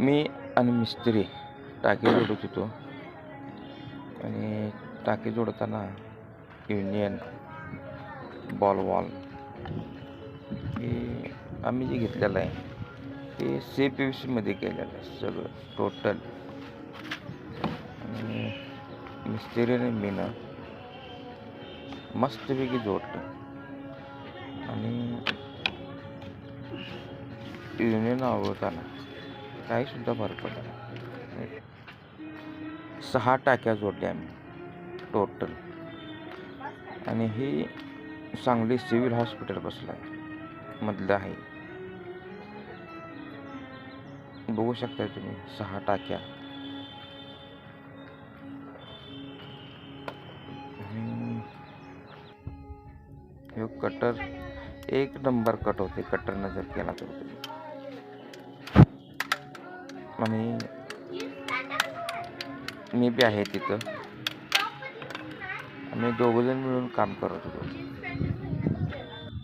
मी आणि मिस्त्री टाकी जोडत होतो. आणि टाकी जोडताना युनियन बॉल वॉल हे आम्ही जे घेतलेलं आहे ते सी पी यू सीमध्ये केलेलं आहे सगळं टोटल आणि मिस्त्रीने मी ना मस्तपैकी जोडलं आणि युनियन आवडताना काहीसुद्धा फरक नाही. सहा टाक्या जोडल्या आम्ही टोटल आणि ही सांगली सिव्हिल हॉस्पिटल बसलं आहे मधलं आहे. बघू शकता तुम्ही सहा टाक्या. कटर एक नंबर कट होते कटरनं जर केला तर तुम्ही. आणि मी बी आहे तिथं. आम्ही दोघंजण मिळून काम करत होतो.